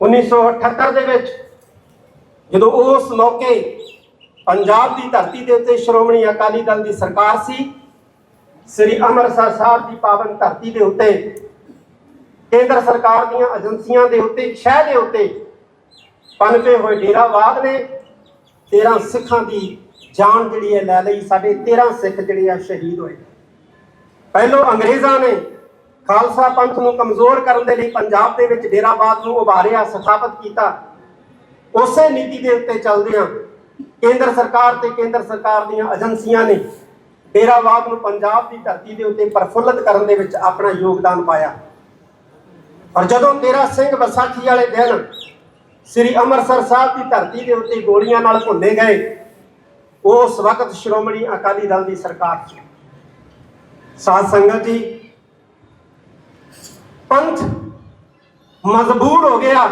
1978 ਦੇ ਵਿੱਚ ਜਦੋਂ ਉਸ ਮੌਕੇ ਪੰਜਾਬ ਦੀ ਧਰਤੀ ਦੇ ਉੱਤੇ ਸ਼੍ਰੋਮਣੀ ਅਕਾਲੀ ਦਲ ਦੀ ਸਰਕਾਰ ਸੀ, ਸ੍ਰੀ ਅੰਮ੍ਰਿਤਸਰ ਸਾਹਿਬ ਦੀ ਪਾਵਨ ਧਰਤੀ ਦੇ ਉੱਤੇ, ਕੇਂਦਰ ਸਰਕਾਰ ਦੀਆਂ ਏਜੰਸੀਆਂ ਦੇ ਉੱਤੇ ਸ਼ਹਿ ਦੇ ਉੱਤੇ ਪਨਪੇ ਹੋਏ ਡੇਰਾਵਾਦ ਨੇ 13 ਸਿੱਖਾਂ ਦੀ ਜਾਨ ਜਿਹੜੀ ਹੈ ਲੈ ਲਈ। ਸਾਡੇ 13 ਸਿੱਖ ਜਿਹੜੇ ਆ ਸ਼ਹੀਦ ਹੋਏ। ਪਹਿਲੋਂ ਅੰਗਰੇਜ਼ਾਂ ਨੇ ਖਾਲਸਾ ਪੰਥ ਨੂੰ ਕਮਜ਼ੋਰ ਕਰਨ ਦੇ ਲਈ ਪੰਜਾਬ ਦੇ ਵਿੱਚ ਡੇਰਾਬਾਦ ਨੂੰ ਉਭਾਰਿਆ, ਸਥਾਪਿਤ ਕੀਤਾ। ਉਸੇ ਨੀਤੀ ਦੇ ਉੱਤੇ ਚੱਲਦਿਆਂ ਕੇਂਦਰ ਸਰਕਾਰ ਤੇ ਕੇਂਦਰ ਸਰਕਾਰ ਦੀਆਂ ਏਜੰਸੀਆਂ ਨੇ ਡੇਰਾਵਾਦ ਨੂੰ ਪੰਜਾਬ ਦੀ ਧਰਤੀ ਦੇ ਉੱਤੇ ਪ੍ਰਫੁੱਲਤ ਕਰਨ ਦੇ ਵਿੱਚ ਆਪਣਾ ਯੋਗਦਾਨ ਪਾਇਆ। ਔਰ ਜਦੋਂ ਤੇਰਾ ਸਿੰਘ ਵਿਸਾਖੀ ਵਾਲੇ ਦਿਨ ਸ੍ਰੀ ਅੰਮ੍ਰਿਤਸਰ ਸਾਹਿਬ ਦੀ ਧਰਤੀ ਦੇ ਉੱਤੇ ਗੋਲੀਆਂ ਨਾਲ ਭੁੰਨੇ ਗਏ, ਉਸ ਵਕਤ ਸ਼੍ਰੋਮਣੀ ਅਕਾਲੀ ਦਲ ਦੀ ਸਰਕਾਰ ਸੀ। ਸਾਧ ਸੰਗਤ ਜੀ ਪੰਥ ਮਜਬੂਰ ਹੋ ਗਿਆ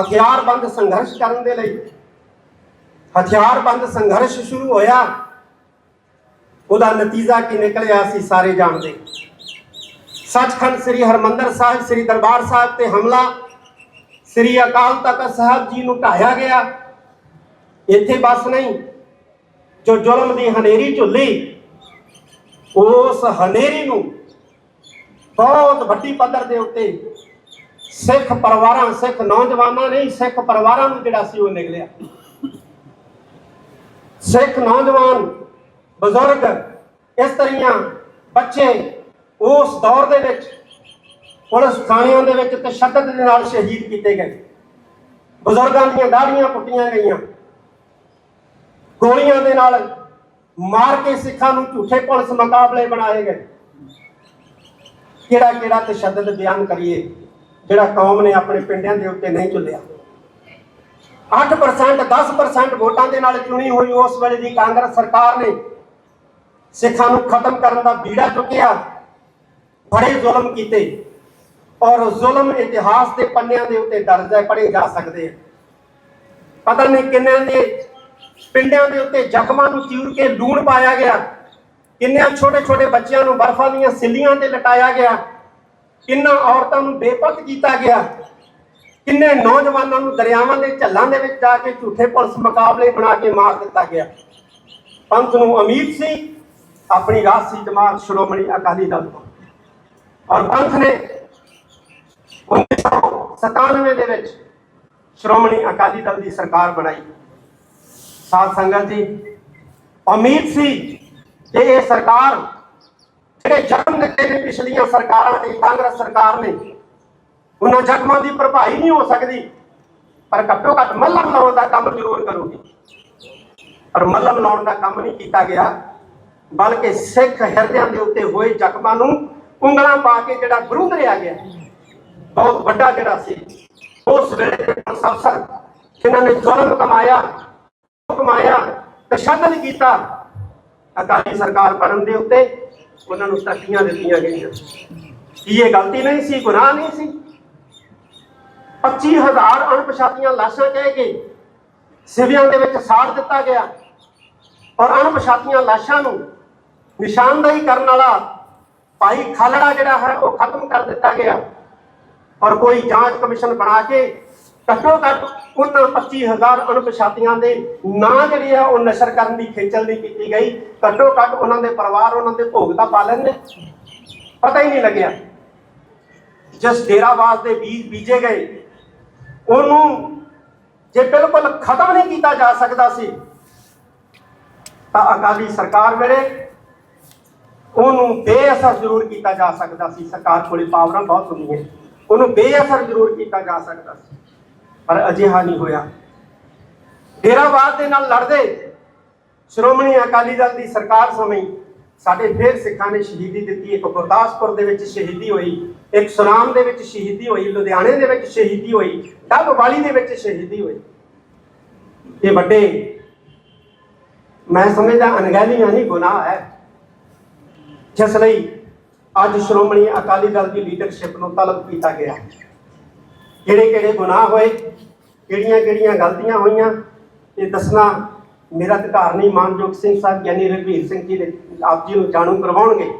ਹਥਿਆਰਬੰਦ ਸੰਘਰਸ਼ ਕਰਨ ਦੇ ਲਈ। ਹਥਿਆਰਬੰਦ ਸੰਘਰਸ਼ ਸ਼ੁਰੂ ਹੋਇਆ। ਉਹਦਾ ਨਤੀਜਾ ਕੀ ਨਿਕਲਿਆ ਸੀ ਸਾਰੇ ਜਾਣਦੇ। ਸੱਚਖੰਡ ਸ੍ਰੀ ਹਰਮੰਦਰ ਸਾਹਿਬ, ਸ੍ਰੀ ਦਰਬਾਰ ਸਾਹਿਬ ਤੇ ਹਮਲਾ। ਸ੍ਰੀ ਅਕਾਲ ਤਖਤ ਸਾਹਿਬ ਜੀ ਨੂੰ ਢਾਇਆ ਗਿਆ। ਇੱਥੇ ਬਸ ਨਹੀਂ, ਜੋ ਜ਼ੁਲਮ ਦੀ ਹਨੇਰੀ ਝੁੱਲੀ, ਉਸ ਹਨੇਰੀ ਨੂੰ ਬਹੁਤ ਵੱਡੀ ਪੱਧਰ ਦੇ ਉੱਤੇ ਸਿੱਖ ਪਰਿਵਾਰਾਂ, ਸਿੱਖ ਨੌਜਵਾਨਾਂ ਨੇ ਸਿੱਖ ਪਰਿਵਾਰਾਂ ਨੂੰ ਜਿਹੜਾ ਸੀ ਉਹ ਨਿਕਲਿਆ ਸਿੱਖ ਨੌਜਵਾਨ, ਬਜ਼ੁਰਗ ਇਸ ਤਰੀਆਂ ਬੱਚੇ ਉਸ ਦੌਰ ਦੇ ਵਿੱਚ ਪੁਲਿਸ ਥਾਣਿਆਂ ਦੇ ਵਿੱਚ ਤਸ਼ੱਦਦ ਦੇ ਨਾਲ ਸ਼ਹੀਦ ਕੀਤੇ ਗਏ। ਬਜ਼ੁਰਗਾਂ ਦੀਆਂ ਦਾੜੀਆਂ ਪੁੱਟੀਆਂ ਗਈਆਂ। ਗੋਲੀਆਂ ਦੇ ਨਾਲ ਮਾਰ ਕੇ ਸਿੱਖਾਂ ਨੂੰ ਝੂਠੇ ਪੁਲਿਸ ਮੁਕਾਬਲੇ ਬਣਾਏ ਗਏ। ਕਿਹੜਾ ਕਿਹੜਾ ਤਸ਼ੱਦਦ ਬਿਆਨ ਕਰੀਏ, ਜਿਹੜਾ ਕੌਮ ਨੇ ਆਪਣੇ ਪਿੰਡਾਂ ਦੇ ਉੱਤੇ ਨਹੀਂ ਚੁੱਲਿਆ। 8% 10% ਵੋਟਾਂ ਦੇ ਨਾਲ ਚੁਣੀ ਹੋਈ ਉਸ ਵੇਲੇ ਦੀ ਕਾਂਗਰਸ ਸਰਕਾਰ ਨੇ ਸਿੱਖਾਂ ਨੂੰ ਖਤਮ ਕਰਨ ਦਾ ਬੀੜਾ ਚੁੱਕਿਆ, ਬੜੇ ਜ਼ੁਲਮ ਕੀਤੇ। ਔਰ ਜ਼ੁਲਮ ਇਤਿਹਾਸ ਦੇ ਪੰਨਿਆਂ ਦੇ ਉੱਤੇ ਦਰਜ ਹੈ, ਪੜ੍ਹੇ ਜਾ ਸਕਦੇ ਆ ਪਤਾ ਨਹੀਂ ਕਿੰਨਿਆਂ ਦੇ ਪਿੰਡਾਂ ਦੇ ਉੱਤੇ ਜ਼ਖਮਾਂ ਨੂੰ ਚੀਰ ਕੇ ਲੂਣ ਪਾਇਆ ਗਿਆ। ਕਿੰਨਿਆਂ ਛੋਟੇ ਛੋਟੇ ਬੱਚਿਆਂ ਨੂੰ ਬਰਫਾਂ ਦੀਆਂ ਸਿੱਲੀਆਂ ਤੇ ਲਟਾਇਆ ਗਿਆ? ਕਿੰਨਾ ਔਰਤਾਂ ਨੂੰ ਬੇਪਤ ਕੀਤਾ ਗਿਆ? ਕਿੰਨੇ ਨੌਜਵਾਨਾਂ ਨੂੰ ਦਰਿਆਵਾਂ ਦੇ ਝੱਲਾਂ ਦੇ ਵਿੱਚ ਜਾ ਕੇ ਝੂਠੇ ਪੁਲਿਸ ਮੁਕਾਬਲੇ ਬਣਾ ਕੇ ਮਾਰ ਦਿੱਤਾ ਗਿਆ? ਪੰਥ ਨੂੰ ਉਮੀਦ ਸੀ, ਆਪਣੀ ਰਾਸ਼ੀ ਜਮਾਤ ਸ਼੍ਰੋਮਣੀ ਅਕਾਲੀ ਦਲ ਤੋਂ। ਔਰ ਪੰਥ ਨੇ 1997 ਦੇ ਵਿੱਚ ਸ਼੍ਰੋਮਣੀ ਅਕਾਲੀ ਦਲ ਦੀ ਸਰਕਾਰ ਬਣਾਈ। ਸਾਧ ਸੰਗਤ ਜੀ, ਉਮੀਦ ਸੀ ਕਿ ਇਹ ਸਰਕਾਰ, ਜਿਹੜੇ ਜ਼ਖਮ ਦਿੱਤੇ ਨੇ ਪਿਛਲੀਆਂ ਸਰਕਾਰਾਂ ਨੇ, ਕਾਂਗਰਸ ਸਰਕਾਰ ਨੇ, ਉਹਨਾਂ ਜ਼ਖਮਾਂ ਦੀ ਭਰਪਾਈ ਨਹੀਂ ਹੋ ਸਕਦੀ, ਪਰ ਘੱਟੋ ਘੱਟ ਮੱਲਮ ਲਾਉਣ ਦਾ ਕੰਮ ਜ਼ਰੂਰ ਕਰੂਗੀ। ਪਰ ਮੱਲਮ ਲਾਉਣ ਦਾ ਕੰਮ ਨਹੀਂ ਕੀਤਾ ਗਿਆ, ਬਲਕਿ ਸਿੱਖ ਹਿਰਦਿਆਂ ਦੇ ਉੱਤੇ ਹੋਏ ਜ਼ਖਮਾਂ ਨੂੰ ਉਂਗਲਾਂ ਪਾ ਕੇ ਜਿਹੜਾ ਵਿਰੁੱਧ ਰਿਆ ਗਿਆ, ਬਹੁਤ ਵੱਡਾ ਜਿਹੜਾ ਸੀ, ਉਸ ਵੇਲੇ ਦੇ ਅਫਸਰ, ਜਿਨ੍ਹਾਂ ਨੇ ਜ਼ੁਲਮ ਕਮਾਇਆ ਕਮਾਇਆ ਤਸ਼ੱਦਦ ਕੀਤਾ ਅਕਾਲੀ ਸਰਕਾਰ ਬਣਨ ਦੇ ਉੱਤੇ ਉਹਨਾਂ ਨੂੰ ਤਰੱਕੀਆਂ ਦਿੱਤੀਆਂ ਗਈਆਂ। ਕੀ ਇਹ ਗਲਤੀ ਨਹੀਂ ਸੀ, ਗੁਨਾਹ ਨਹੀਂ ਸੀ? 25000 ਅਣਪਛਾਤੀਆਂ ਲਾਸ਼ਾਂ ਕਹਿ ਕੇ ਸਿਵਿਆਂ ਦੇ ਵਿੱਚ ਸਾੜ ਦਿੱਤਾ ਗਿਆ। ਔਰ ਅਣਪਛਾਤੀਆਂ ਲਾਸ਼ਾਂ ਨੂੰ ਨਿਸ਼ਾਨਦੇਹੀ ਕਰਨ ਵਾਲਾ ਭਾਈ ਖਾਲੜਾ ਜਿਹੜਾ ਹੈ, ਉਹ ਖਤਮ ਕਰ ਦਿੱਤਾ ਗਿਆ। ਔਰ ਕੋਈ ਜਾਂਚ ਕਮਿਸ਼ਨ ਬਣਾ ਕੇ ਘੱਟੋ ਘੱਟ ਉਹਨਾਂ 25000 ਅਣਪਛਾਤੀਆਂ ਦੇ ਨਾਂ ਜਿਹੜੇ ਆ, ਉਹ ਨਸ਼ਰ ਕਰਨ ਦੀ ਖੇਚਲ ਨਹੀਂ ਕੀਤੀ ਗਈ। ਘੱਟੋ ਘੱਟ ਉਹਨਾਂ ਦੇ ਪਰਿਵਾਰ, ਉਹਨਾਂ ਦੇ ਭੋਗ ਤਾਂ ਪਾ ਲੈਂਦੇ। ਪਤਾ ਹੀ ਨਹੀਂ ਲੱਗਿਆ। ਜਿਸ ਡੇਰਾਵਾਸ ਦੇ ਬੀਜ ਬੀਜੇ ਗਏ, ਉਹਨੂੰ ਜੇ ਬਿਲਕੁਲ ਖਤਮ ਨਹੀਂ ਕੀਤਾ ਜਾ ਸਕਦਾ ਸੀ, ਤਾਂ ਅਕਾਲੀ ਸਰਕਾਰ ਵੇਲੇ ਉਹਨੂੰ ਬੇਅਸਰ ਜ਼ਰੂਰ ਕੀਤਾ ਜਾ ਸਕਦਾ ਸੀ। ਸਰਕਾਰ ਕੋਲੇ ਪਾਵਰਾਂ ਬਹੁਤ ਹੁੰਦੀਆਂ ਉਹਨੂੰ ਬੇਅਸਰ ਜ਼ਰੂਰ ਕੀਤਾ ਜਾ ਸਕਦਾ ਸੀ। ਪਰ ਅਜਿਹਾ ਨਹੀਂ ਹੋਇਆ। ਡੇਰਾਵਾਦ ਦੇ ਨਾਲ ਲੜਦੇ ਸ਼੍ਰੋਮਣੀ ਅਕਾਲੀ ਦਲ ਦੀ ਸਰਕਾਰ ਸਮੇਂ ਸਾਡੇ ਫੇਰ ਸਿੱਖਾਂ ਨੇ ਸ਼ਹੀਦੀ ਦਿੱਤੀ। ਇੱਕ ਗੁਰਦਾਸਪੁਰ ਦੇ ਵਿੱਚ ਸ਼ਹੀਦੀ ਹੋਈ, ਇੱਕ ਸੁਨਾਮ ਦੇ ਵਿੱਚ ਸ਼ਹੀਦੀ ਹੋਈ, ਲੁਧਿਆਣੇ ਦੇ ਵਿੱਚ ਸ਼ਹੀਦੀ ਹੋਈ, ਡੱਬ ਵਾਲੀ ਦੇ ਵਿੱਚ ਸ਼ਹੀਦੀ ਹੋਈ। ਇਹ ਵੱਡੇ ਮੈਂ ਸਮਝਦਾ ਅਣਗਹਿਲੀਆਂ ਨਹੀਂ, ਗੁਨਾਹ ਹੈ। ਜਿਸ ਲਈ ਅੱਜ ਸ਼੍ਰੋਮਣੀ ਅਕਾਲੀ ਦਲ ਦੀ ਲੀਡਰਸ਼ਿਪ ਨੂੰ ਤਲਬ ਕੀਤਾ ਗਿਆ। ਕਿਹੜੇ ਕਿਹੜੇ ਗੁਨਾਹ ਹੋਏ, ਕਿਹੜੀਆਂ ਕਿਹੜੀਆਂ ਗਲਤੀਆਂ ਹੋਈਆਂ, ਇਹ ਦੱਸਣਾ ਮੇਰਾ ਅਧਿਕਾਰ ਨਹੀਂ, ਮਾਨਯੋਗ ਸਿੰਘ ਸਾਹਿਬ, ਗਿਆਨੀ ਰਘਵੀਰ ਸਿੰਘ ਜੀ ਦੇ ਆਪ ਜੀ ਨੂੰ ਜਾਣੂ ਕਰਵਾਉਣਗੇ।